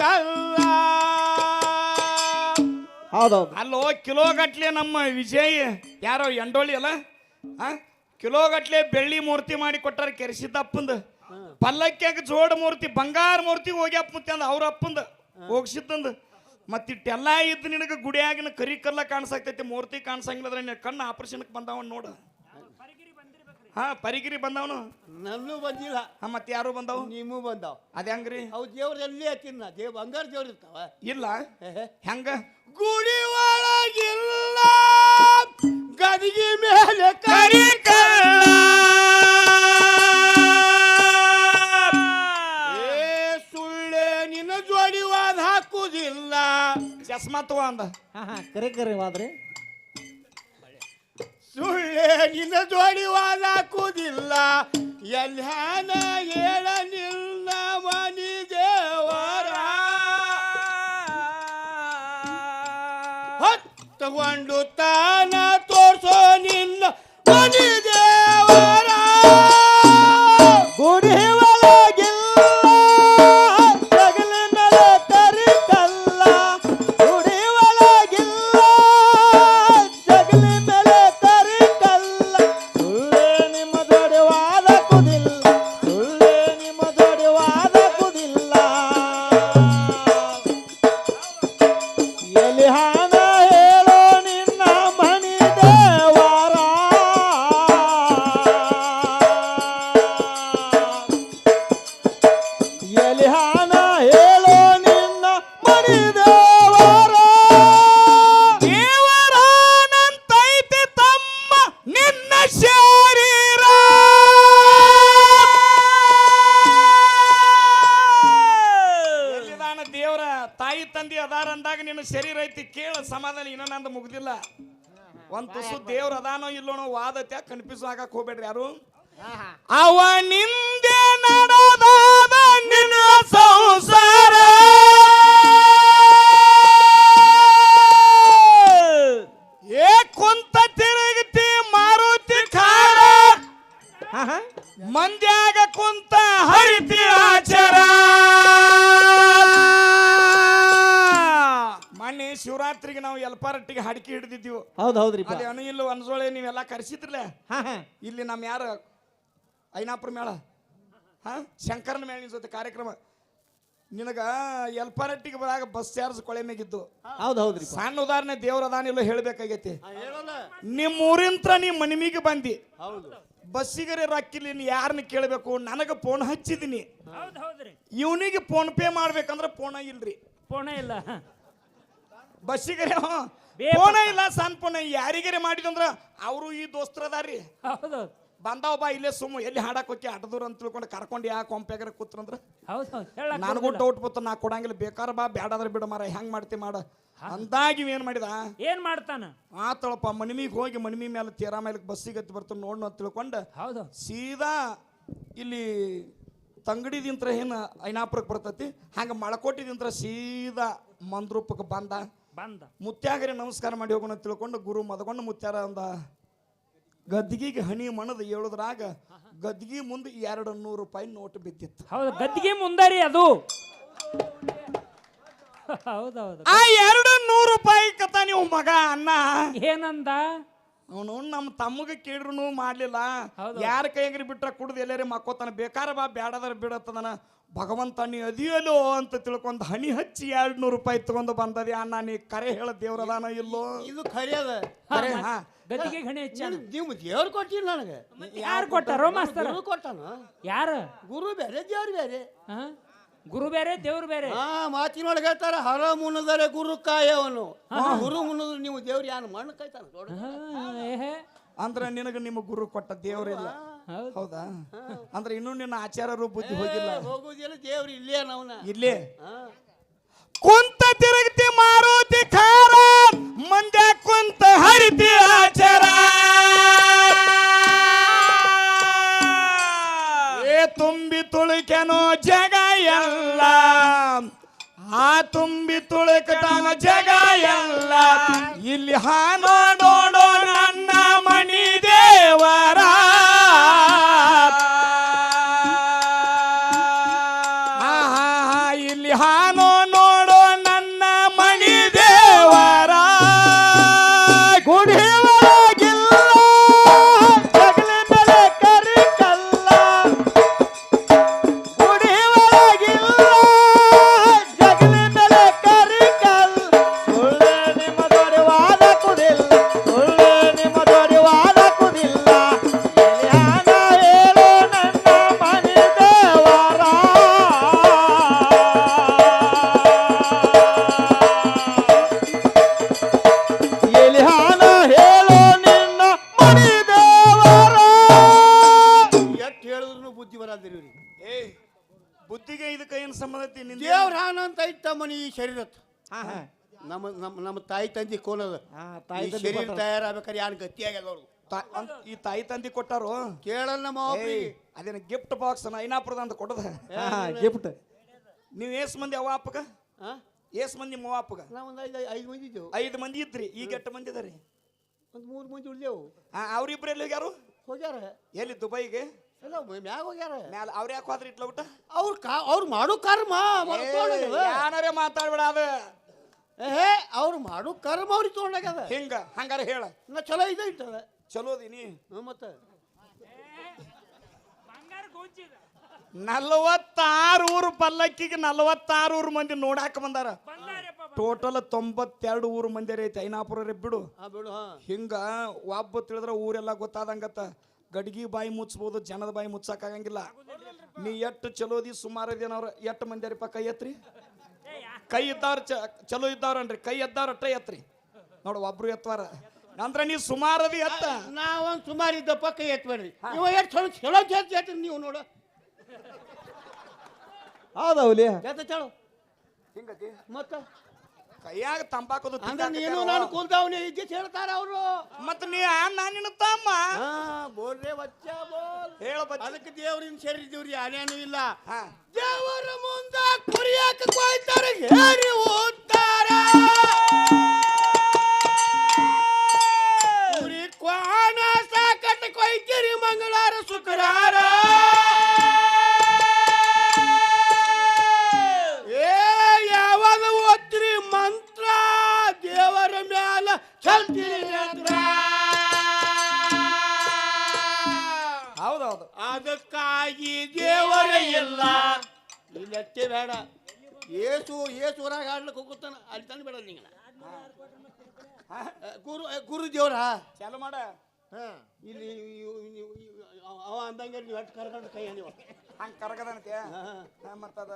ಕಲ್ಲ ಹೌದೌದು ಅಲ್ಲೋ ಕಿಲೋ ಗಟ್ಲೆ ನಮ್ಮ ವಿಜಯ್ ಯಾರೋ ಎಂಡೋಳಿ ಅಲ್ಲ? ಆ? ಕಿಲೋ ಗಟ್ಲೆ ಬೆಳ್ಳಿ ಮೂರ್ತಿ ಮಾಡಿ ಕೊಟ್ಟಾರ ಕೆರೆಸಿದ್ದಪ್ಪಂದು. ಪಲ್ಲಕ್ಕಿಯಾಗ ಜೋಡ ಮೂರ್ತಿ ಬಂಗಾರ ಮೂರ್ತಿ ಹೋಗಿ ಮತ್ತೆ ಅಂದ ಅವ್ರ ಅಪ್ಪಂದ ಹೋಗ್ಸಿದ್ದಂದು ಮತ್ತಿಟ್ಟೆಲ್ಲ ಇದ್ದು ನಿನಗೆ ಗುಡಿಯಾಗಿನ ಕರಿ ಕಲ್ಲ ಕಾಣಿಸಾಕ್ತೈತಿ ಮೂರ್ತಿ ಕಾಣಿಸಂಗಿಲ್ಲ ಅದ್ರ ನಿನ್ನ ಕಣ್ಣು ಆಪರೇಷನ್ಗೆ ಬಂದವನ್ ನೋಡ. ಹಾ ಪರಿಗಿರಿ ಬಂದವನು. ನನ್ನೂ ಬಂದಿಲ್ಲ. ಹಾ ಮತ್ತೆ ಯಾರು ಬಂದವು? ನಿಮ್ಮೂ ಬಂದವ. ಅದ ಹೆಂಗ್ರಿ? ಅವು ದೇವ್ರು ಎಲ್ಲಿ ಹಾಕಿನ ದೇವ್ ಬಂಗಾರ ದೇವ್ರು ಇರ್ತಾವ. ಇಲ್ಲ. ಹೆಂಗ? ಗುಡಿ ಒಳಗಿಲ್ಲ. ಗದಿಗೆ ಮೇಲೆ ಕರಿ ಏ ಸುಳ್ಳೆ ನಿನ್ನ ಜೋಡಿ ವಾದ ಹಾಕುದಿಲ್ಲ. ಚಸ್ಮಾ ತಗೊಂಡ. ಹಾ ಹಾ ಕರೆ ಕರೆ ವಾದ್ರಿ. ಸುಳ್ಳೆ ನಿನ್ನ ಜೋಡಿ ವಾದ ಎಲ್ಲ ಎಲ್ಲಾನ ಹೇಳ ನಿನ್ನ ಮನಿ ದೇವರ ಹೊತ್ತುಕೊಂಡು ತಾನ ನಿನ್ನ ಶರೀರ ಐತಿ ಕೇಳ ಸಮಾಧಾನ ಇನ್ನೂ ನಂದು ಮುಗ್ದಿಲ್ಲ. ಒಂದ್ ತುಸು ದೇವ್ರ ಅದಾನೋ ಇಲ್ಲೋನೋ ವಾದತ್ಯ ಕನ್ಫ್ಯೂಸ್ ಆಗಕ್ ಹೋಗ್ಬೇಡ್ರಿ ಯಾರು? ಅವ ನಿಂದೆ ನಡೆದಾದ ನಿನ್ನ ಸಂಸಾರ. ಏ ಕುಂತ ತಿರುಗತಿ ಮಾರುತಿ ಖಾರ ಮಂದ್ಯಾಗ ಕುಂತ ಹರಿತಿ ಆಚಾರ. ನಾವು ಎಲ್ಪಾರಟ್ಟಿಗೆ ಹಡಕಿ ಹಿಡಿದಿದ್ದೀವಿ. ಹೌದು ಹೌದ್ರಿ ಅಲ್ಲಿ ಅನು ಇಲ್ಲ ಅನ್ಸೋಳೆ ನೀವೆಲ್ಲ ಕರೆಸಿದ್ರಲ್ಲ? ಹಾ ಹಾ. ಇಲ್ಲಿ ನಮ್ಮ ಯಾರು ಐನಾಪುರ ಮೇಳ? ಹಾ ಶಂಕರನ ಮೇಳ ಜೊತೆ ಕಾರ್ಯಕ್ರಮ. ನಿನಗ ಎಲ್ಪಾರಟ್ಟಿಗೆ ಬರಾಗ ಬಸ್ ಚಾರ್ಜ್ ಕೊಳೆ ಮೇಗಿದ್ದು ಹೌದು ಹೌದ್ರಿ ಸಣ್ಣ ಉದಾಹರಣೆ ದೇವ್ರ ಅದಾನಿಲ್ಲ ಹೇಳ್ಬೇಕಾಗೈತಿ. ನಿಮ್ಮ ಊರಿಂತ್ರ ನೀ ಮನಿಮಿಗೆ ಬಂದಿ. ಹೌದು. ಬಸ್ಸಿಗರೆ ರೊಕ್ಕಿಲ್ಲ ನೀನು ಯಾರನ್ನ ಕೇಳಬೇಕು? ನನಗೆ ಫೋನ್ ಹಚ್ಚಿದೀನಿ. ಇವನಿಗೆ ಫೋನ್ ಪೇ ಮಾಡ್ಬೇಕಂದ್ರೆ ಫೋನ ಇಲ್ರಿ. ಫೋನ್ ಇಲ್ಲ. ಬಸ್ಸಿಗರೆ ಫೋನ ಇಲ್ಲ ಸಣ್ಣ ಫೋನ. ಯಾರಿಗಾರೆ ಮಾಡಿದಂದ್ರ ಅವರು ಈ ದೋಸ್ತರದಾರಿ. ಹೌದು ಬಂದಾವ ಬಾ ಇಲ್ಲೇ ಸುಮ್ಮ ಎಲ್ಲಿ ಹಾಡಕ್ ಹೋಗಿ ಆಟದೂರ ಅಂತ ತಿಳ್ಕೊಂಡು ಕರ್ಕೊಂಡು ಯಾ ಕೊಂಪ್ಯಾಗ್ರೆ ಕೂತ್ರಂದ್ರ? ನನಗೂ. ಡೌಟ್ ಬತ್ತ ನಾ ಕೊಡಂಗಿಲ್ಲ. ಬೇಕಾರ ಬಾ ಬ್ಯಾಡಾದ್ರೆ ಬಿಡ ಮಾರ ಹೆಂಗ್ ಮಾಡ್ತಿ ಮಾಡ. ಅಂದಾಗಿ ಏನ್ ಮಾಡಿದ? ಏನ್ ಮಾಡ್ತಾನ? ಆತಳಪ್ಪ ಮನಿಮಿಗೆ ಹೋಗಿ ಮನಿಮಿ ಮೇಲೆ ತೇರಾ ಮೇಲೆ ಬಸ್ಸಿಗೆ ಹತ್ತಿ ಬರ್ತಾನೆ ನೋಡ್ನು ಅಂತ ತಿಳ್ಕೊಂಡು ಹೌದು. ಸೀದಾ ಇಲ್ಲಿ ತಂಗಡಿದಿಂತ್ರ ಏನು ಐನಾಪುರಕ್ಕೆ ಬರ್ತೈತಿ ಹಂಗೆ ಮಳಕೋಟಿದಿಂತ್ರ ಸೀದಾ ಮಂದ್ರೂಪಕ್ಕೆ ಬಂದ. ಬಂದ. ಮುತ್ಯಾಗರಿ ನಮಸ್ಕಾರ ಮಾಡಿ ಹೋಗೋಣ ತಿಳ್ಕೊಂಡು ಗುರು ಮದಗೊಂಡು ಮುತ್ಯಾರ ಅಂದ ಗದ್ದಿಗೆಗೆ ಹನಿ ಮಣದ ಹೇಳುದ್ರಾಗ ಗದ್ದಿಗೆ ಮುಂದೆ ಎರಡು ನೂರು ರೂಪಾಯಿ ನೋಟ್ ಬಿದ್ದಿತ್ತು. ಹೌದು ಗದ್ದಿಗೆ ಮುಂದರಿ ಅದು. ಹೌದೌದು. ಆ ಎರಡು ನೂರು ರೂಪಾಯಿ ಕತ ನೀವು ಮಗ ಅನ್ನ ಏನಂದ? ಅವನು ನಮ್ಮ ತಮ್ಮಗ ಕೇಳ್ರು ಮಾಡ್ಲಿಲ್ಲ. ಯಾರ ಕೈಗ್ರಿ ಬಿಟ್ರ ಕುಡ್ದು ಎಲ್ಲರಿ ಮಕ್ಕೋತಾನ? ಬೇಕಾರ ಬಾ ಬ್ಯಾಡದ್ರ ಬಿಡತ್ತದನ. ಭಗವಂತ ನೀ ಅದಿಯಲೋ ಅಂತ ತಿಳ್ಕೊಂಡು ಹಣಿ ಹಚ್ಚಿ ಎರಡು ನೂರು ರೂಪಾಯಿ ತಗೊಂಡು ಬಂದದಿ ಅಣ್ಣ ನೀ ಕರೆ ಹೇಳ ದೇವ್ರದಾನ ಇಲ್ಲೋ? ಇದು ಖರೆ ಅದ. ಕರೆ ಹಾ. ಗತಿಗೆ ಗಣಿ ಹೆಚ್ಚಾನ ನೀನು- ನೀವು ದೇವ್ರು ಕೊಟ್ಟಿಲ್ಲ ನನಗೆ. ಯಾರು ಕೊಟ್ಟಾರೋ ಮಾಸ್ತರ ಗುರು ಕೊಟ್ಟಾನ. ಯಾರು? ಗುರು ಬೇರೆ ದೇವ್ರು ಬೇರೆ? ಗುರು ಬೇರೆ ದೇವ್ರು ಬೇರೆ? ಹಾ ಮಾತಿನೊಳಗೆ ಹೇಳ್ತಾರ ಹರ ಮುನ್ನದರೆ ಗುರು ಕಾಯವನು ಗುರು ಮುನ್ನದು ನೀವು ದೇವ್ರು ಯಾರು? ಮಣ್ಣು ಕಾಯ್ತಾನ ಅಂದ್ರೆ ನಿನಗೆ ಏಹೆ. ಅಂದ್ರ ನಿನಗ ನಿಮ್ಮ ಗುರು ಕೊಟ್ಟ ದೇವ್ರಿಲ್ಲ. ಹೌದು. ಅಂದ್ರೆ ಇನ್ನೂ ನಿನ್ನ ಆಚಾರರು ಬುದ್ಧಿ ಹೋಗಿಲ್ಲ? ಹೋಗುದಿಲ್ಲ ದೇವ್ರು ಇಲ್ಲೇ ನಾವು ಇಲ್ಲೇ? ಕುಂತ ತಿರುಗತಿ ಮಾರುತಿ ಖಾರ ಮಂದ್ಯ ಕುಂತ ಹರಿತಿ ಆಚಾರ. ಏ ತುಂಬಿ ತುಳುಕೆನೋ ಜಗ ಎಲ್ಲ. ಆ ತುಂಬಿ ತುಳುಕಟಾನ ಜಗ ಎಲ್ಲ. ಇಲ್ಲಿ ಹಾ ನೋಡೋಣ ನನ್ನ ಮಣಿ ದೇವರ ತಾಯಿ ತಂದಿ ಕೋಲದ. ತಾಯಿ ಈ ತಂದೆ ಶರೀರ ಕೊಟ್ಟಾರ. ಯಾರು ಯಾನ್ ಗತಿ ಆಗ್ಯದ ಅವ್ರು ತಾ- ಅಂದ್- ಈ ತಾಯಿ ತಂದಿ ಕೊಟ್ಟಾರು? ಕೇಳಲ್ಲ ನಮ್ಮ ಅವ್ರಿ ಏಯ್, ಅದೇನ ಗಿಫ್ಟ್ ಬಾಕ್ಸ್ ಐನಾಪುರದ ಅಂತ ಕೊಟ್ಟದ? ಗಿಫ್ಟ್ ನೀವು ಏಸ್ ಮಂದಿ ಅವ ಅಪ್ಪಗ? ಏಸ್ ಮಂದಿ ನಿಮ್ಮ ಅಪ್ಪಗ? ನಾವು ಒಂದು ಐದು ಐದು ಮಂದಿ ಇದ್ದೆವು. ಐದು ಮಂದಿ ಇದ್ರಿ ಈಗ ಎಷ್ಟು ಮಂದಿ ಇದಾರೆ ಒಂದು ಮೂರು ಮಂದಿ ಉಳಿದೆವು. ಅವ್ರಿಬ್ರು ಎಲ್ಲಿ ಹೋಗ್ಯಾರು? ಹೋಗ್ಯಾರ. ಎಲ್ಲಿ ದುಬೈಗೆ? ಎಲ್ಲ ಮ್ಯಾಗ ಹೋಗ್ಯಾರ. ಮ್ಯಾಲ ಅವ್ರ ಯಾಕೆ ಹೋದ್ರಿ ಇಟ್ಲ ಊಟ? ಅವ್ರ ಕಾ ಅವ್ರು ಮಾಡೋ ಕರ್ಮ. ಯಾರೇ ಮಾತಾಡ್ಬೇಡ ಅದು. ಏ ಅವ್ರು ಮಾಡು ಕರ್ಮ ಅವ್ರಿಗೆ ತೊಗೊಂಡಾಗ್ಯದ ಹಿಂಗ ಹಂಗಾರ ಹೇಳ. ನಾ ಚಲೋ ಇದೆ ಇಟ್ಟದ ಚಲೋ ಅದೀನಿ. ಹ್ಞೂ ಮತ್ತೆ. ನಲವತ್ತಾರು ಊರು ಪಲ್ಲಕ್ಕಿಗೆ ನಲವತ್ತಾರು ಊರು ಮಂದಿ ನೋಡಾಕ ಬಂದಾರ. ಟೋಟಲ್ ತೊಂಬತ್ತೆರಡು ಊರು ಮಂದಿ ಐತಿ ಐನಾಪುರ ಬಿಡು ಬಿಡು ಹಾ. ಹಿಂಗ ಒಬ್ಬ ತಿಳಿದ್ರ ಊರೆಲ್ಲ ಗೊತ್ತಾದಂಗತ್ತ. ಗಡ್ಗಿ ಬಾಯಿ ಮುಚ್ಚಬಹುದು ಜನದ ಬಾಯಿ ಮುಚ್ಚಕ್ಕಾಗಂಗಿಲ್ಲ ನೀ ಎಟ್ಟು ಚಲೋದಿ ಸುಮಾರು ದಿನವ್ರ ಎಷ್ಟು ಮಂದಿ ಪಕ್ಕ ಐತ್ರಿ ಎತ್ರಿ? ಕೈ ಇದ್ದಾರ ಚ ಚಲೋ ಇದ್ದಾರನ್ರಿ. ಕೈ ಎದ್ದಾರ ಅಟ್ಟ ಎತ್ರಿ. ನೋಡು ಒಬ್ರು ಎತ್ತವಾರ ಅಂದ್ರೆ ನೀ ಸುಮಾರದಿ ಎತ್ತ. ನಾವೊಂದು ಸುಮಾರು ಇದ್ದಪ್ಪ ಕೈ ಎತ್ಬೇಡ್ರಿ. ಇವ ಎಷ್ಟು ಚಲೋ ಚಲೋ ಜಾತಿ ಜಾತಿ ನೀವು ನೋಡು. ಹೌದೌಲಿ. ಜಾತ ಚಲೋ. ಹಿಂಗತಿ? ಮತ್ತ? ಕೈಯಾಗ ತಂಬಾಕು ಅಂದ್ರೆ ನೀನು ನಾನು ಕುಲ್ದವನೇ ಇದ್ದಿ ಹೇಳ್ತಾರ ಅವರು. ಮತ್ತೆ ನೀ ನಾನಿನ ತಮ್ಮ. ಬೋಲ್ರೆ ಬಚ್ಚ ಬೋಲ್. ಹೇಳ ಬಚ್ಚ. ಅದಕ್ಕೆ ದೇವ್ರಿನ ಸೇರಿ ದೇವ್ರಿ ಆನೇನು ಇಲ್ಲ. ದೇವರ ಮುಂದ ಕುರಿಯಾಕ ಕೊಯ್ತಾರೆ ಹೇರಿ ಓದ್ತಾರ ಕುರಿ ಕ್ವಾಣ ಸಾಕಟ್ಟು ಕೊಯ್ತೀರಿ ಮಂಗಳಾರ ಶುಕ್ರಾರ ನಂತ್ರ ಹೌದೌದು. ಅದಕ್ಕಾಗಿ ದೇವರ ಇಲ್ಲ. ಇಲ್ಲಟ್ಟೆ ಬೇಡ. ಏಸು ಏಸು ಊರಾಗ ಆಡ್ಲಿಕ್ಕೆ ಹೋಗುತ್ತಾನ ಅಲ್ಲಿ ತಂದು ಬೇಡ ನಿಂಗ ಗುರು ಗುರು ದೇವ್ರ ಚಾಲು ಮಾಡ. ಹಾ. ಇಲ್ಲಿ ಇವ್- ಇವ್- ಅವ- ಅವ ಅಂದಂಗೆ ನೀವು ಅಟ್ಟು ಕರ್ಕೊಂಡು ಕೈ ನೀವು ಹಂಗ ಕರಗದಂತೆ ಮತ್ತದ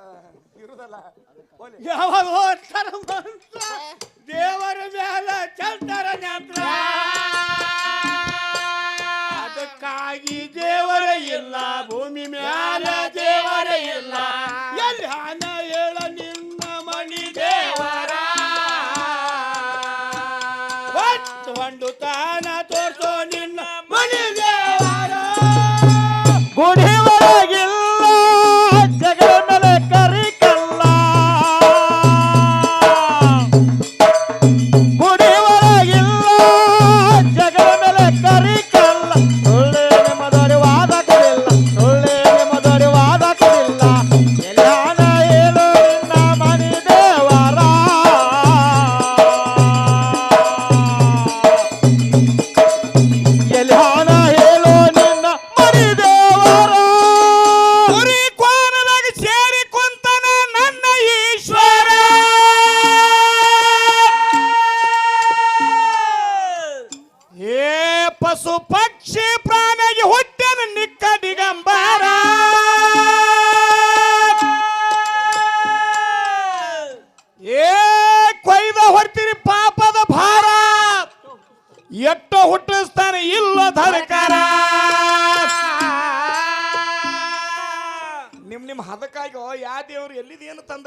ಇರುದಲ್ಲ. ಹೋಲಿ. ಯಾವಾಗ ಹೋಗ್ತಾರ ಮಂತ್ರ ದೇವರ ಮ್ಯಾಲ ಚಲ್ತಾರ ನಂತರ ಅದಕ್ಕಾಗಿ ದೇವರ ಇಲ್ಲ ಭೂಮಿ ಮ್ಯಾಲ ದೇವರ ಇಲ್ಲ. ಎಲ್ಲಿ ಹಣ ಗುಡಿ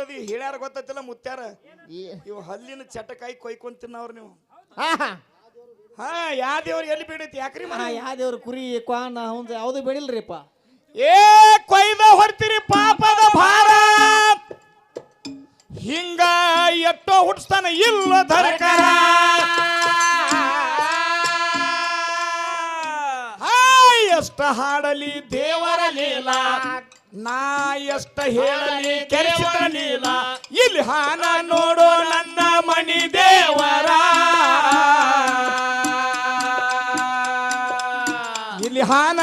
ಅದಿ ಹೇಳ್ಯಾರ ಗೊತ್ತೈತಿಲ್ಲ ಮುತ್ಯಾರ? ಇವು ಹಲ್ಲಿನ ಚಟಕಾಯಿ ಕೊಯ್ಕೊಂಡ್ ತಿನ್ನವ್ರು ನೀವು. ಹಾ ಹಾ. ಹಾ ಯಾ ದೇವ್ರು ಎಲ್ಲಿ ಬಿಡೈತಿ? ಯಾಕ್ರಿ ಮನ ಮರ ಯಾ ದೇವ್ರ ಕುರಿ ಕ್ವಾನ ಹೌದು ಯಾವುದು ಬೆಳಿಲ್ರಿಪ್ಪ? ಏ ಕೊಯ್ದ ಹೊರ್ತೀರಿ ಪಾಪದ ಭಾರ. ಹಿಂಗ ಎಟ್ಟೋ ಹುಟ್ಟಿಸ್ತಾನ ಇಲ್ಲ ಧರಕರ. ಹಾಯ್ ಎಷ್ಟ ಹಾಡಲಿ ದೇವರ ಲೀಲ. ನಾ ಎಷ್ಟ ಹೇಳಲಿ ಕೆರೆಸಿದ ನೀಲ. ಇಲ್ಲಿ ಹಾನ ನೋಡೋ ನನ್ನ ಮಣಿ ದೇವರ. ಇಲ್ಲಿ ಹಾನ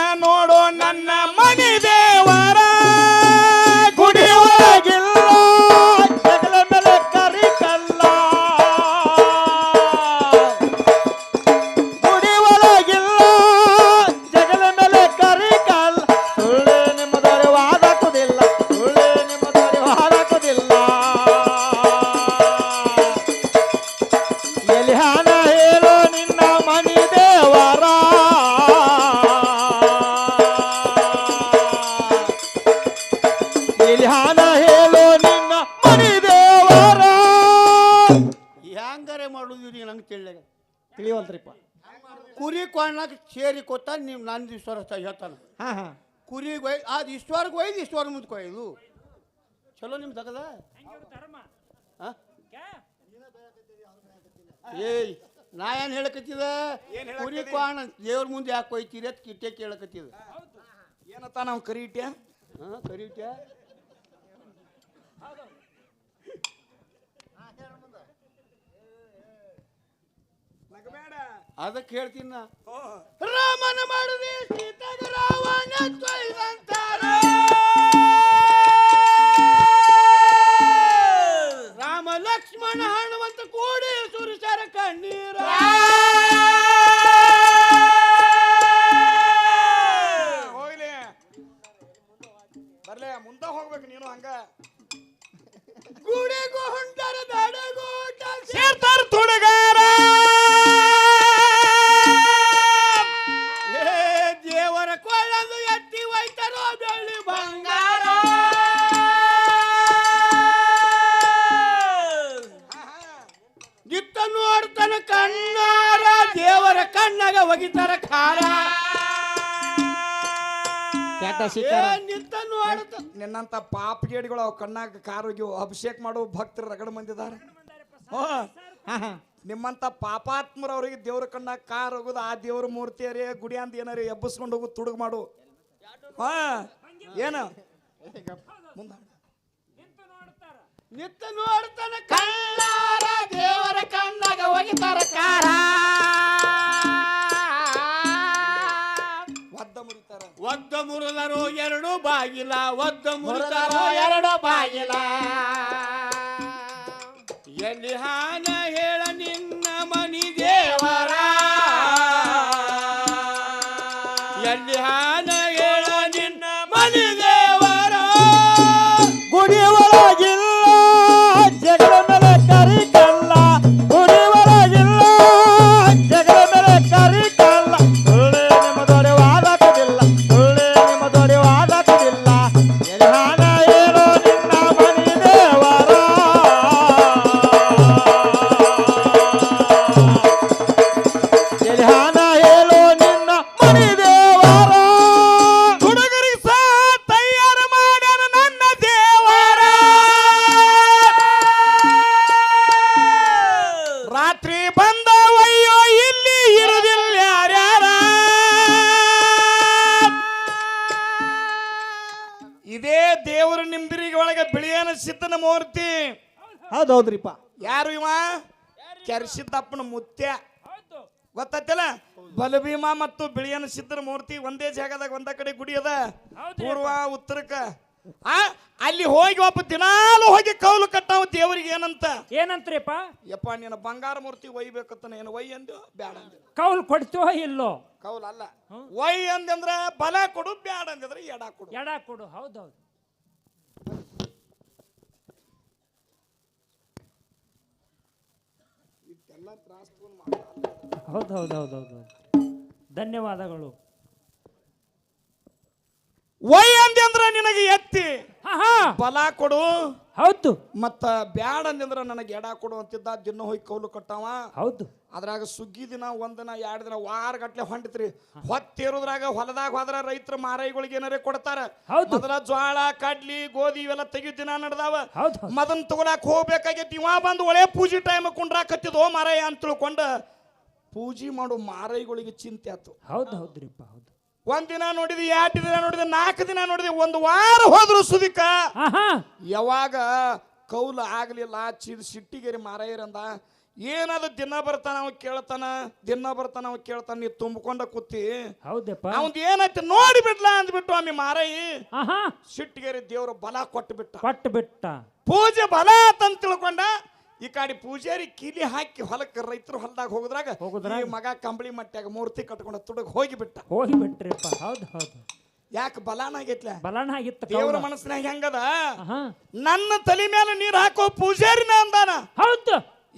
ನನ್ನ ಈಶ್ವರ ಸ ಹೇಳ್ತಾನೆ. ಹಾಂ ಹಾಂ. ಕುರಿಗೆ ಒಯ್ ಅದು ಈಶ್ವರ್ಗೆ ಒಯ್ದು ಈಶ್ವರ ಮುಂದೆ ಕೊಯ್ದು ಚಲೋ ನಿಮ್ ತಗದ? ಕ್ಯಾ? ಏಯ್ ನಾ ಏನ್ ಹೇಳಕತ್ತಿದ? ಕುರಿ ಕಾಣ ದೇವ್ರ ಮುಂದೆ ಯಾಕೆ ಕೊಯ್ತೀರಿ ಅಂತ ಕಿಟ್ಟೆ ಕೇಳಕತ್ತಿದ. ಏನತ್ತ ನಾವು ಕರೀಟ್ಯ ಹಾ ಕರೀಟ ಅದಕ್ಕೆ ಹೇಳ್ತೀನಿ ನಾ. ರಾಮನ ಮಾಡಿದೆ ಸೀತಾಗ ರಾವಣ ಕೊಯ್ದಂತಾರ ರಾಮ ಲಕ್ಷ್ಮಣ ಹಣವಂತ ಕೂಡಿ ಸುರಸರ ಕಣ್ಣೀರ. ಕ್ಯಾಟ ಏ ಶಿಕಾರ ನಿತ್ತ ನೋಡ್ತ ನಿನ್ನಂತ ಪಾಪಗೇಡಿಗಳು ಅವ್ ಕಣ್ಣಾಗ ಕಾರ್ ಅಭಿಷೇಕ್ ಅಭಿಷೇಕ ಮಾಡೋ ಭಕ್ತರು ರಗಡ ಮಂದಿದಾರ. ಹ್ಞೂ ಹಾ ಹಾ. ನಿಮ್ಮಂತ ಪಾಪಾತ್ಮರ ಅವ್ರಿಗೆ ದೇವ್ರ ಕಣ್ಣಾಗ ಕಾರ್ ಹೋಗುದು ಆ ದೇವ್ರ ಮೂರ್ತಿಯರೇ ಗುಡಿ ಅಂತ ಏನಾರ ಎಬ್ಬಿಸ್ಕೊಂಡು ಹೋಗುದು ತುಡುಗು ಮಾಡು. ಹಾ. ಏನು? ಮುಂದ ನಿಂತು ನೋಡ್ತಾರ ನಿತ್ತ ನೋಡ್ತಾನ ಕಣ್ಣಾರ ದೇವರ ಕಣ್ಣಾಗ ಹೋಗಿ ಒದ್ದ ಮುರಿದರು ಎರಡು ಬಾಗಿಲ ಒದ್ದ ಮುರಿದರು ಎರಡು ಬಾಗಿಲ. ಎಲ್ಲಿ ಹಾನ ಸಿದ್ಧನ ಮೂರ್ತಿ. ಹೌದೌದ್ರಿಪ್ಪ ಯಾರು ಇವ? ಕೆರ್ಸಿದ್ದಪ್ಪನ ಮುತ್ಯ. ಗೊತ್ತಲ್ಲ ಗೊತ್ತೈತಲ್ಲ? ಬಲಭೀಮ ಮತ್ತು ಬಿಳಿಯನ ಸಿದ್ಧನ ಮೂರ್ತಿ ಒಂದೇ ಜಾಗದಾಗ ಒಂದ ಕಡೆ ಗುಡಿ ಅದ. ಪೂರ್ವ ಉತ್ತರಕ್ಕ. ಆ ಅಲ್ಲಿ ಹೋಗಿ ಒಬ್ಬ ದಿನಾಲು ಹೋಗಿ ಕೌಲು ಕಟ್ಟಾವ ದೇವರಿಗೆ ಏನಂತ? ಏನಂತ್ರಿಪ್ಪ? ಯಪ್ಪ ನೀನು ಬಂಗಾರ ಮೂರ್ತಿ ಒಯ್ಬೇಕತ್ತ ಏನು ಒಯ್ ಅಂದು ಬ್ಯಾಡ ಅಂದ ಕೌಲ್ ಕೊಡ್ತೀವೋ ಇಲ್ಲೋ? ಕೌಲ್ ಅಲ್ಲ ಒಯ್ ಅಂದಂದ್ರ ಬಲ ಕೊಡು ಬ್ಯಾಡ ಅಂದಿದ್ರೆ ಎಡ ಕೊಡು. ಎಡ ಕೊಡು. ಹೌದೌದು ಹೌದು ಹೌದು ಹೌದು ಹೌದು ಧನ್ಯವಾದಗಳು. ವೈ ಅಂದ್ರೆ ನಿನಗೆ ಎತ್ತಿ. ಬಲ ಕೊಡು. ಹೌದು. ಮತ್ತ ಬ್ಯಾಡ ನಿಂದ್ರ ನನಗೆ ಎಡ ಕೊಡು ಅಂತಿದ್ದ ದಿನ ಹೋಗಿ ಕೌಲು ಕಟ್ಟಾವ. ಹೌದು. ಅದ್ರಾಗ ಸುಗ್ಗಿ ದಿನ ಒಂದಿನ ದಿನ ಎರಡು ದಿನ ವಾರ ಗಟ್ಲೆ ಹೊಂಟಿತ್ರಿ ಹೊತ್ತೇರುದ್ರಾಗ ಹೊಲದಾಗ ಹೋದ್ರ ರೈತರ ಮಾರಾಯಿಗಳಿಗೆ ಏನಾರೇ ಕೊಡ್ತಾರ. ಹೌದು. ಮೊದಲ ಜ್ವಾಳ ಕಡ್ಲಿ ಗೋಧಿ ಇವೆಲ್ಲ ತೆಗಿಯೋ ದಿನ ನಡೆದಾವ. ಮದನ್ ತಗೊಳಕ್ ಹೋಗ್ಬೇಕಾಗೈತಿ. ಇವ ಬಂದು ಒಳೆ ಪೂಜೆ ಟೈಮ್ ಕುಂಡ್ರಾಕತ್ತಿದ್ವು ಮಾರಾಯ ಅಂತ ತಿಳ್ಕೊಂಡ. ಪೂಜೆ ಮಾಡೋ ಮಾರಾಯಿಗಳಿಗೆ ಚಿಂತೆ ಆತು. ಹೌದು ಹೌದ್ರಿಪ್ಪ ಹೌದು. ಒಂದ್ ದಿನ ನೋಡಿದ್ವಿ ಎರಡು ದಿನ ನೋಡಿದ್ವಿ ನಾಲ್ಕು ದಿನ ನೋಡಿದ್ವಿ ಒಂದು ವಾರ ಹೋದ್ರು ಸುದಿಕ. ಯಾವಾಗ ಕೌಲು ಆಗ್ಲಿಲ್ಲ ಚಿದ್ ಸಿಟ್ಟಿಗೇರಿ ಮಾರಾಯರಂದ ಏನದು ದಿನ ಬರ್ತಾನ ಅವ ಕೇಳ್ತಾನ ದಿನ ಬರ್ತಾನ ಅವ ಕೇಳ್ತಾನ ನೀ ತುಂಬಿಕೊಂಡ ಕೂತಿ. ಹೌದಪ್ಪ. ಅವಂದ್ ಏನೈತಿ ನೋಡಿ ಬಿಡ್ಲಾ ಅಂದ್ಬಿಟ್ಟು ಆಮಿ ಮಾರಾಯಿ. ಸಿಟ್ಟಿಗೆರಿ ದೇವ್ರ ಬಲ ಕೊಟ್ಟು ಬಿಟ್ಟ ಕೊಟ್ಟು ಬಿಟ್ಟ ಪೂಜೆ ಬಲ ಅಂತ ತಿಳ್ಕೊಂಡ ಈ ಕಾಡಿ ಪೂಜಾರಿ ಕಿಲಿ ಹಾಕಿ ಹೊಲಕ್ಕೆ ರೈತರು ಹೊಲದಾಗ ಹೋಗುದ್ರಾಗ ಹೋಗುದ್ರಾಗ? ಈ ಮಗ ಕಂಬಳಿ ಮಟ್ಟಾಗ ಮೂರ್ತಿ ಕಟ್ಕೊಂಡು ತುಡುಗ್ ಹೋಗಿ ಬಿಟ್ಟ ಹೋಗಿ ಬಿಟ್ರಿಪ್ಪ ಹೌದು ಹೌದು. ಯಾಕೆ ಬಲಾನಾಗೈತ್ಲ ಬಲನ ಆಗಿತ್ತು ದೇವ್ರ ಕೌಲ. ಮನಸ್ಸಿನಾಗ ಹೆಂಗದ? ನನ್ನ ತಲೆ ಮೇಲೆ ನೀರ್ ಹಾಕೋ ಪೂಜಾರಿನ ಅಂದಾನ. ಹೌದು.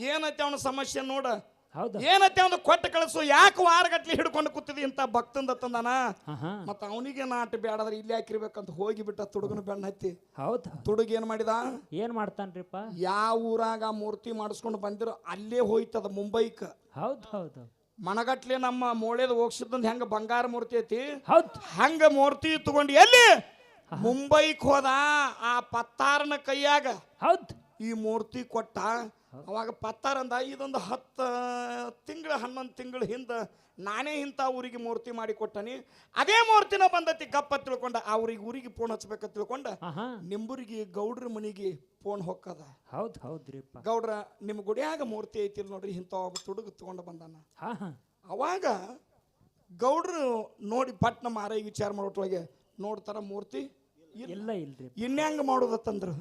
ಏನೈತೆ ಅವನ ಸಮಸ್ಯೆ ನೋಡ? ಹೌದು? ಏನತ್ತೆ ಒಂದು ಕೊಟ್ಟು ಕಳಿಸು ಯಾಕೆ ವಾರಗಟ್ಲೆ ಹಿಡ್ಕೊಂಡು ಕೂತಿದಿ ಅಂತ ಭಕ್ತಂದ ತಂದಾನ? ಮತ್ತ ಅವನಿಗೆ ನಾಟ ಬೇಡದ್ರೆ ಇಲ್ಲಿ ಹಾಕಿರ್ಬೇಕಂತ ಹೋಗಿ ಬಿಟ್ಟ ತುಡುಗನ ಬೆಣ್ಣ ಹತ್ತಿ. ಹೌದು? ತುಡುಗ ಏನ್ ಮಾಡಿದ? ಏನ್ ಮಾಡ್ತಾನ್ರಿಪ್ಪ? ಯಾವ ಊರಾಗ ಮೂರ್ತಿ ಮಾಡಿಸ್ಕೊಂಡು ಬಂದಿರೋ ಅಲ್ಲೇ ಹೋಯ್ತದ ಮುಂಬೈಕ. ಹೌದು ಹೌದು. ಮನಗಟ್ಲೆ ನಮ್ಮ ಮೋಳೆದ ಹೋಗ್ಸಿದ್ದಂದ ಹೆಂಗ ಬಂಗಾರ ಮೂರ್ತಿ ಐತಿ? ಹೌದು. ಹಂಗ ಮೂರ್ತಿ ತಗೊಂಡು ಎಲ್ಲಿ? ಮುಂಬೈಕ್ ಹೋದ ಆ ಪತ್ತಾರನ ಕೈಯಾಗ ಹೌದು. ಈ ಮೂರ್ತಿ ಕೊಟ್ಟ ಅವಾಗ ಪತ್ತಾರಂದ ಇದೊಂದು ಹತ್ತು ತಿಂಗಳು ಹನ್ನೊಂದು ತಿಂಗಳ ಹಿಂದೆ ನಾನೇ ಇಂಥ ಊರಿಗೆ ಮೂರ್ತಿ ಮಾಡಿ ಕೊಟ್ಟನಿ. ಅದೇ ಮೂರ್ತಿನ ಬಂದತಿ ಗಪ್ಪ ತಿಳ್ಕೊಂಡ ಅವ್ರಿಗೆ ಊರಿಗೆ ಫೋನ್ ಹಚ್ಬೇಕ ತಿಳ್ಕೊಂಡ ನಿಂಬುರಿಗೆ ಗೌಡ್ರ ಮನಿಗೆ ಫೋನ್ ಹೊಕ್ಕದ. ಹೌದು ಹೌದ್ರಿ ಗೌಡ್ರ ನಿಮ್ಮ ಗುಡಿಯಾಗ ಮೂರ್ತಿ ಐತಿಲ್ ನೋಡ್ರಿ ಇಂಥ ಒಬ್ಬ ತುಡುಗ ತಗೊಂಡ ಬಂದಾನ. ಅವಾಗ ಗೌಡ್ರು ನೋಡಿ ಪಟ್ನ ಮಾರೈ ವಿಚಾರ ಮಾಡೋಟ್ರೊಳಗೆ ನೋಡ್ತಾರ ಮೂರ್ತಿ ಇಲ್ಲ. ಇಲ್ಲ ಇಲ್ರಿ. ಇನ್ಯಾಂಗ ಮಾಡೋದತ್ತಂದ್ರು.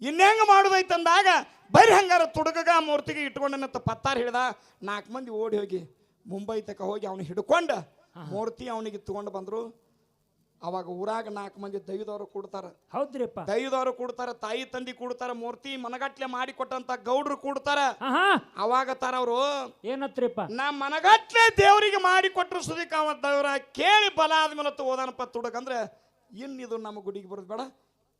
ಇನ್ಯಾಂಗ ಮಾಡೋದೈತಂದಾಗ ಬರೀ ಹಂಗಾರ ತುಡುಗಗ ಮೂರ್ತಿಗೆ ಇಟ್ಕೊಂಡನಂತ ಪತ್ತಾರ ಹಿಡ್ದ ನಾಲ್ಕು ಮಂದಿ ಓಡಿ ಹೋಗಿ ಮುಂಬೈ ತಕ ಹೋಗಿ ಅವನು ಹಿಡ್ಕೊಂಡ ಮೂರ್ತಿ ಅವನಿಗೆ ತಗೊಂಡು ಬಂದ್ರು. ಅವಾಗ ಊರಾಗ ನಾಲ್ಕು ಮಂದಿ ದೈವದವರು ಕೂಡ್ತಾರೆ. ಹೌದ್ರಿಪ್ಪ. ದೈವದವರು ಕೊಡ್ತಾರ ತಾಯಿ ತಂದಿ ಕೂಡ್ತಾರೆ ಮೂರ್ತಿ ಮನಗಟ್ಲೆ ಮಾಡಿ ಕೊಟ್ಟಂತ ಗೌಡ್ರು ಕೂಡ್ತಾರೆ. ಅವಾಗ ತಾರ ಅವರು ಏನತ್ರಿಪ್ಪ? ನಾ ಮನಗಟ್ಲೆ ದೇವರಿಗೆ ಮಾಡಿ ಕೊಟ್ಟರು ಸುದಿಕ ಅವ ದೇವ್ರ ಕೇಳಿ ಬಲ ಆದ್ಮೇಲೆ ಓದಾನಪ್ಪ ತುಡಕಂದ್ರೆ ಇನ್ನಿದು ನಮ್ಮ ಗುಡಿಗೆ ಬರೋದು ಬೇಡ.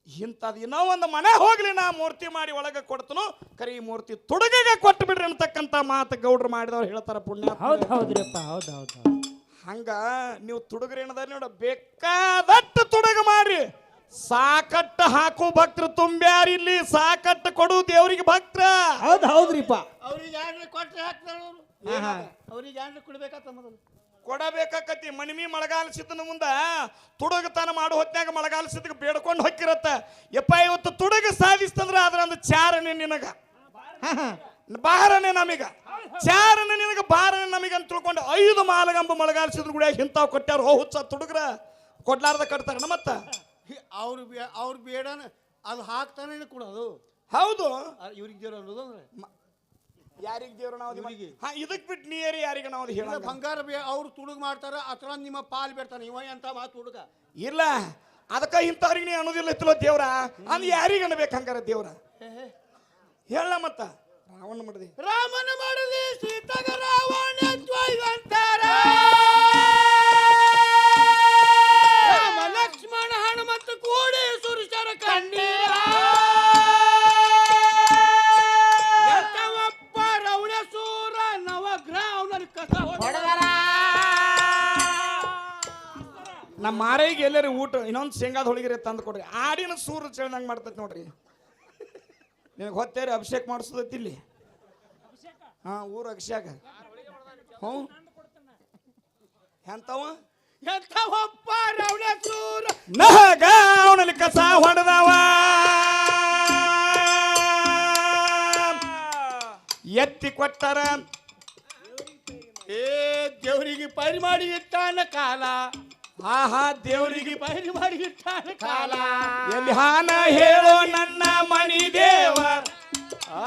ಇಂಥದ್ದು ಇನ್ನೋ ಒಂದು ಮನೆ ಹೋಗಲಿ ನಾ ಮೂರ್ತಿ ಮಾಡಿ ಒಳಗೆ ಕೊಡ್ತನು ಕರಿ ಈ ಮೂರ್ತಿ ತೊಡಗಿಗೆ ಕೊಟ್ಟು ಬಿಡ್ರಿ ಅಂತಕ್ಕಂಥ ಮಾತು ಗೌಡ್ರು ಮಾಡಿದವ್ರು ಹೇಳ್ತಾರೆ ಪುಣ್ಯ ಹೌದು ಹೌದ್ರಿಪ್ಪ ಹೌದು ಹೌದು ಹಂಗ ನೀವು ತುಡುಗ್ರಿ ಏನದ ನೋಡ ಬೇಕಾದಟ್ಟು ತುಡುಗ ಮಾಡ್ರಿ. ಸಾಕಟ್ಟು ಹಾಕು ಭಕ್ತರು ತುಂಬ್ಯಾರ ಇಲ್ಲಿ ಸಾಕಟ್ಟು ಕೊಡು ದೇವರಿಗೆ ಭಕ್ತರ. ಹೌದು ಹೌದ್ರಿಪ್ಪ. ಅವ್ರಿಗೆ ಯಾರು ಕೊಟ್ಟರೆ ಹಾಕ್ತಾರೆ ಅವರು? ಅವ್ರಿಗೆ ಯಾರು ಕೊಡ್ಬೇಕಾತ ಮೊದಲು? ಕೊಡಬೇಕಾಕತಿ ಮಣಿಮಿ ಮಳೆಗಾಲ ಮುಂದೆ ಮುಂದ ತುಡುಗತನ ಮಾಡೋ ಹೊತ್ನ್ಯಾಗ ಮಳೆಗಾಲ ಸಿದ್ದಕ್ಕೆ ಬೇಡ್ಕೊಂಡು ಹೊಕ್ಕಿರತ್ತ ಯಪ್ಪ ಇವತ್ತು ತುಡುಗ ಸಾಧಿಸ್ತಂದ್ರ ಅದ್ರ ಒಂದು ಚಾರಣೆ ನಿನಗ. ಬಾರನೆ ನಮಗ. ಚಾರಣೆ ನಿನಗ ಬಾರನೆ ನಮಗೆ ಅಂತ ತಿಳ್ಕೊಂಡು ಐದು ಮಾಲಗಂಬ ಮಳೆಗಾಲ ಸಿದ್ರ ಗುಡಿಯಾಗ ಇಂಥವ್ ಕೊಟ್ಟಾರ ಹೋ ಹುಚ್ಚ ತುಡುಗ್ರ ಕೊಡ್ಲಾರ್ದ ಕಟ್ತಾರ ಮತ್ತ? ಅವ್ರು ಅವ್ರು ಬೇಡನ ಅದು ಹಾಕ್ತಾನೆ ಕೊಡೋದು ಹೌದು. ಇವ್ರಿಗೆ ಅಂದ್ರೆ? ಯಾರಿಗೆ ದೇವ್ರ ನಾವು ಇವ್ರಿಗೆ. ಹಾ ಇದಕ್ ಬಿಟ್ಟು ನೀರಿ ಯಾರಿಗೆ ನಾವು ಇಲ್ಲ, ಹೇಳ ಬಂಗಾರ ಬೇ ಅವ್ರು ತುಡುಗ್ ಮಾಡ್ತಾರ ಅತ್ರ ನಿಮ್ಮ ಪಾಲ್ ಬೇಡ್ತಾನೆ. ಇವ ಎಂತ ಮಾತು ಹುಡುಗ ಇಲ್ಲ ಅದಕ್ಕ ಇಂಥವ್ರಿಗೆ ನೀ ಅನ್ನೋದಿಲ್ಲ ಇತ್ತಲ್ಲ ದೇವ್ರ? ಅಂದ್ ಯಾರಿಗೆ ಅನ್ಬೇಕು ಹಂಗಾರ ದೇವ್ರ? ಹೇಳ ಮತ್ತ. ರಾವಣ ಮಾಡಿದೆ. ರಾಮನ ಮಾಡಲಿ ಸೀತಾಗ ರಾವಣ ದ್ವೈವಂತರ ನಮ್ಮ ಮಾರೈಗೆ ಎಲ್ಲರಿ ಊಟ ಇನ್ನೊಂದು ಶೇಂಗಾದ ಹೋಳಿಗೆ ತಂದು ಕೊಡ್ರಿ. ಆಡಿನ ಸೂರ್ಯ ಚೆಳ್ದಂಗೆ ಮಾಡ್ತೈತಿ ನೋಡ್ರಿ. ನಿನಗೆ ಹೊತ್ತೇರಿ ಅಭಿಷೇಕ್ ಮಾಡಿಸೋದೈತಿ ಇಲ್ಲಿ. ಹಾಂ ಊರು ಅಭಿಷೇಕ. ಹ್ಞೂ. ಎಂತವ ಎಂತವಪ್ಪ ರವಣ ಸೂರ. ನಹಗ ಅವನಲ್ಲಿ ಕಸ ಹೊಡೆದವ. ಎತ್ತಿ ಕೊಟ್ಟರ. ಏ ದೇವರಿಗೆ ಪೈರಿ ಮಾಡಿ ಇಟ್ಟಾನ ಕಾಲ. ಆಹಾ ದೇವರಿಗೆ ಬಯಲು ಮಾಡಿ ಇಟ್ಟಾನ ಕಾಲ. ಎಲ್ಲಿ ಹಾನ ಹೇಳೋ ನನ್ನ ಮನಿ ದೇವ ಆ,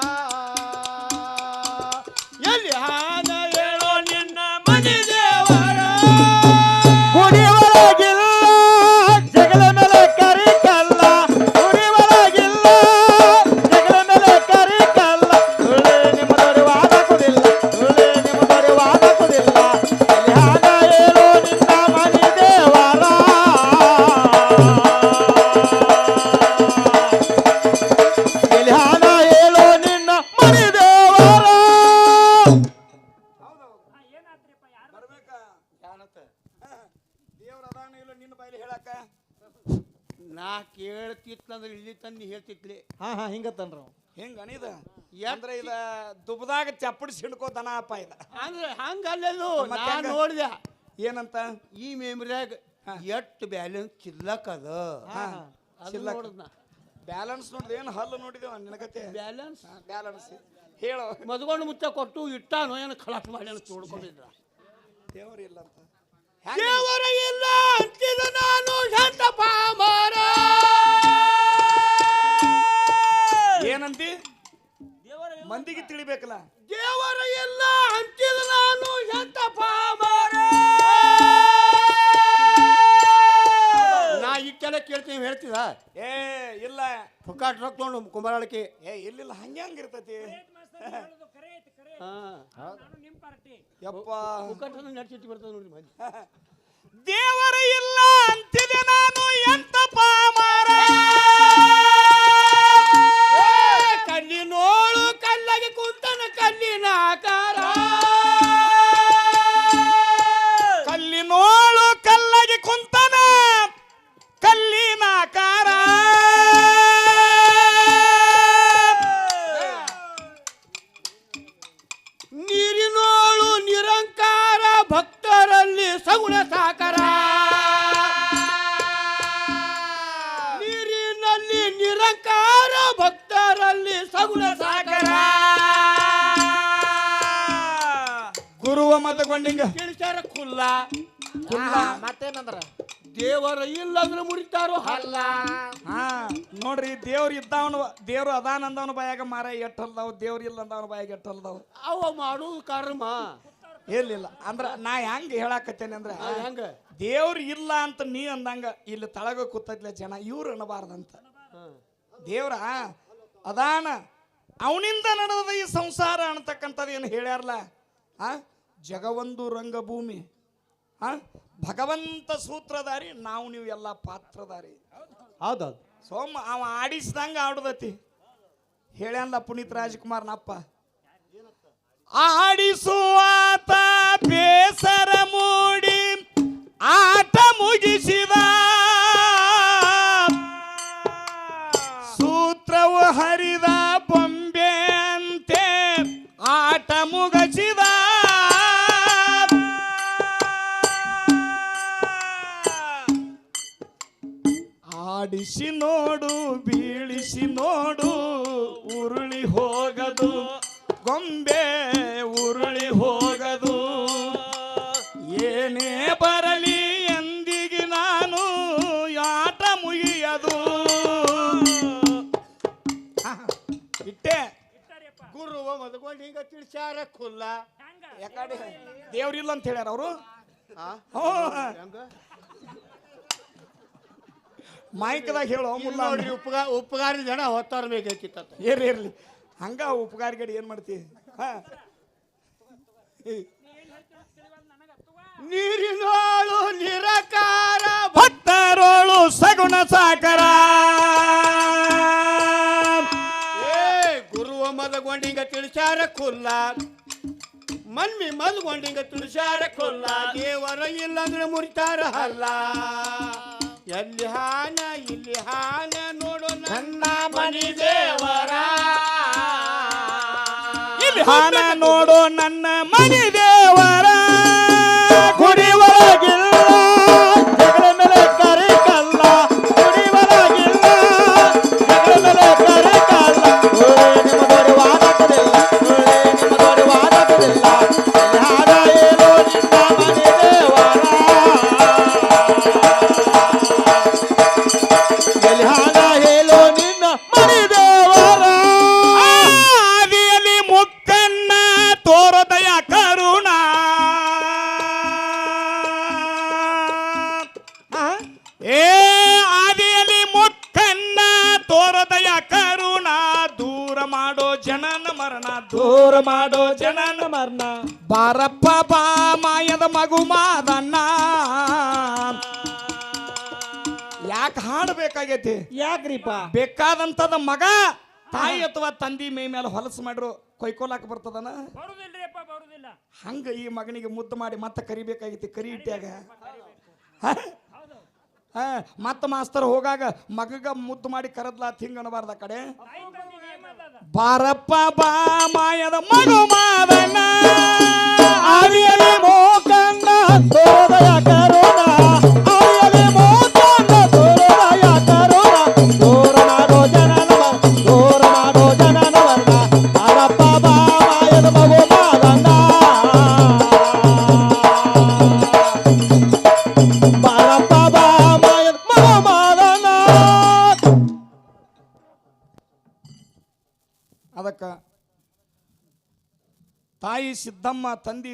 ಕೇಳ್ತಿತ್ತಂದ್ರೆ ಇಲ್ಲಿ ತಂದು ಹೇಳ್ತಿತ್ಲಿ. ಹಾ ಹಾ ಹಿಂಗತ್ತನ್ರಿ ಅವ. ಹೆಂಗ ಅನಿದ? ಅಂದ್ರೆ ಇದ ದುಬ್ದಾಗ ಚಪ್ಪಡಿ ಸಿಡ್ಕೋ ದನ ಅಪ್ಪ ಇದ. ಅಂದ್ರೆ ಹಂಗ ಮತ್ತೆ ನಾ? ನೋಡಿದೆ. ಏನಂತ? ಈ ಮೆಮ್ರಿಯಾಗ ಎಷ್ಟು ಬ್ಯಾಲೆನ್ಸ್ ಚಿಲ್ಲಕ್ ಅದ ಹಾ ಹಾ. ಅದು ಚಿಲ್ಲಕ್. ನೋಡಿದ್ನ. ಬ್ಯಾಲೆನ್ಸ್ ನೋಡಿದ ಏನು ಹಲ್ಲು ನೋಡಿದೇವ ನಿನಗತ್ತೆ ಬ್ಯಾಲೆನ್ಸ್? ಬ್ಯಾಲೆನ್ಸ್. ಹೇಳು. ಮದ್ಕೊಂಡು ಮುಚ್ಚ ಕೊಟ್ಟು ಇಟ್ಟಾನೋ ಏನು ಖಲಾಸ್ ಮಾಡಿ ಅಂತ ನೋಡ್ಕೊಂಡಿದ್ರ ದೇವರು ಇಲ್ಲ ಅಂತ. ದೇವರ ಇಲ್ಲ ಅಂತಿದ ನಾನು ಶಾಂತ ಪಾಮರ ಏನಂತಿ? ಮಂದಿಗೆ ತಿಳಿಬೇಕಲ್ಲ? ದೇವರ ಎಲ್ಲ ಹಂಚಿದ ನಾನು ಎಂತ ಪಾಮರ? ನಾ ಇಟ್ಟೆಲ್ಲ ಕೇಳ್ತೀನಿ ಹೇಳ್ತಿದ ಏ ಇಲ್ಲ. ಪುಕ್ಕಾಟ್ ರೊಕ್ಕ ತೊಗೊಂಡು ಕುಂಬಾರಳಿಕೆ. ಏ ಇಲ್ಲಿಲ್ಲ ಹಂಗೆ ಹಂಗಿರ್ತತಿ ಹಾ ಯಪ್ಪ. ಪುಕ್ಕಾಟ್ ನಡ್ಸಿಟ್ಟು ಬರ್ತದೆ ನೋಡಿ ಮಂದಿ ದೇವರ ಇಲ್ಲ ಅಂತಿದೆ ನಾನು ಎಂತ ಪಾಮರ? ಗುರುವ ಮತ್ತೆ ಕೊಂಡಿಂಗ ಹಾ, ಮತ್ತೇನಂದ್ರ? ದೇವರ ಇಲ್ಲಂದ್ರೆ ಮುರಿತಾರೋ? ಹಲ್ಲ ಹಾ ನೋಡ್ರಿ ದೇವ್ರ ಇದ್ದವನು ದೇವ್ರು ಅದಾನಂದವನ ಬಾಯಾಗ ಮಾರ ಎಟ್ಟಲ್ದಾವ್ ದೇವ್ರ ಇಲ್ಲ ಅಂದವನ ಬಾಯಾಗ ಎಟ್ಟಲ್ದಾವ್. ಅವ ಮಾಡುವುದು ಕರ್ಮ. ಇಲ್ಲಿಲ್ಲ ಅಂದ್ರ ನಾ ಹೆಂಗ್ ಹೇಳಾಕತ್ತೇನೆ ಅಂದ್ರೆ ಹೆಂಗ? ದೇವ್ರ ಇಲ್ಲ ಅಂತ ನೀ ಅಂದಂಗ ಇಲ್ಲಿ ತಳಗ ಕೂತದ್ಲ ಜನ ಇವ್ರು ಅನ್ನಬಾರ್ದಂತ ದೇವ್ರ ಅದಾನ ಅವನಿಂದ ನಡೆದ ಈ ಸಂಸಾರ ಅನ್ನತಕ್ಕಂಥದ್ದು ಏನು ಹೇಳ್ಯಾರಲ್ಲ ಆ? ಜಗವೊಂದು ರಂಗಭೂಮಿ. ಆ? ಭಗವಂತ ಸೂತ್ರಧಾರಿ ನಾವು ನೀವು ಎಲ್ಲ ಪಾತ್ರಧಾರಿ. ಹೌದೌದು. ಸೋಮ ಅವ ಆಡಿಸ್ದಂಗ ಆಡುದತಿ. ಹೇಳ್ಯಾನ್ಲ ಪುನೀತ್ ರಾಜ್ಕುಮಾರ್ನಪ್ಪ. ಆಡಿಸುವಾತ ಬೇಸರ ಮೂಡಿ ಆಟ ಮುಗಿಸಿದ. ಸೂತ್ರವು ಹರಿದ ಬೊಂಬೆ ಅಂತೆ ಆಟ ಮುಗಿಸಿದ ಆಡಿಸಿ ನೋಡು ಬೀಳಿಸಿ ನೋಡು ಉರುಳಿ ಹೋಗದು. ಗೊಂಬೆ ಉರುಳಿ ಹೋಗದು. ಏನೇ ಬರಲಿ ಎಂದಿಗೆ ನಾನು ಆಟ ಮುಗಿಯದು. ಇಟ್ಟೆ. ಗುರು ಮದ್ಕೊಂಡು ಹಿಂಗ ತಿಳಿಸ್ಯಾರ ಖುಲ್ಲ ಯಾಕಡೆ? ದೇವ್ರಿಲ್ಲ ಅಂತ ಹೇಳ್ಯಾರ ಅವರು? ಮಾಯ್ಕದಾಗ ಹೇಳೋ ಮುಲ್ಲ ನೋಡ್ರಿ ಉಪಗಾರ ಉಪಗಾರಿ ಜನ ಹೊತ್ತಾರ ಬೇಕಿತ್ತ ಇರ್ಲಿ ಇರ್ಲಿ. ಹಂಗ ಉಪಕಾರ ಗಡಿ ಏನ್ ಮಾಡ್ತಿ? ಹಾ. ನೀರಿನೋಳು ನಿರಕಾರ ಭಕ್ತರೋಳು ಸಗುಣ ಸಾಕರ. ಏ ಗುರುವ ಮದಗೊಂಡಿಂಗ ತಿಳಿಸಾರ ಕುಲ್ಲ. ಮನ್ಮಿ ಮಲ್ಗೊಂಡಿಂಗ ತಿಳಿಸಾರ ಕುಲ್ಲ. ದೇವರ ಇಲ್ಲಂದ್ರೆ ಮುರಿತಾರ ಹಲ್ಲ. ಎಲ್ಲಿ ಹಾನ ಇಲ್ಲಿ ಹಾನ ನೋಡು ನನ್ನ ಮನಿ ದೇವರ. ಇಲ್ಲಿ ಹಾನ ನೋಡು ನನ್ನ ಮನಿ ದೇವರ. ಅಥವಾ ತಂದಿ ಮೇ ಮೇಲೆ ಹೊಲಸು ಮಾಡ್ರು ಕೊಯ್ಕೊಲಾಕ ಬರ್ತದನ? ಬರುದಿಲ್ಲ. ಹಂಗ ಈ ಮಗನಿಗೆ ಮುದ್ದು ಮಾಡಿ ಮತ್ತೆ ಕರಿಬೇಕಾಗಿತ್ತು ಕರಿ ಇಟ್ಟಾಗ ಮತ್ತ ಮಾಸ್ತರ್ ಹೋಗಾಗ ಮಗಗ ಮುದ್ದು ಮಾಡಿ ಕರದ್ಲ ಹಿಂಗ ಅನ್ನಬಾರ್ದ ಕಡೆ? ಬಾರಪ್ಪ ಬಾ ಮಾಯದ ಮಗು ಮಾದಣ್ಣ. ಮೋಕಂಡ ತೋದಯ ಸಿದ್ದಮ್ಮ ತಂದಿ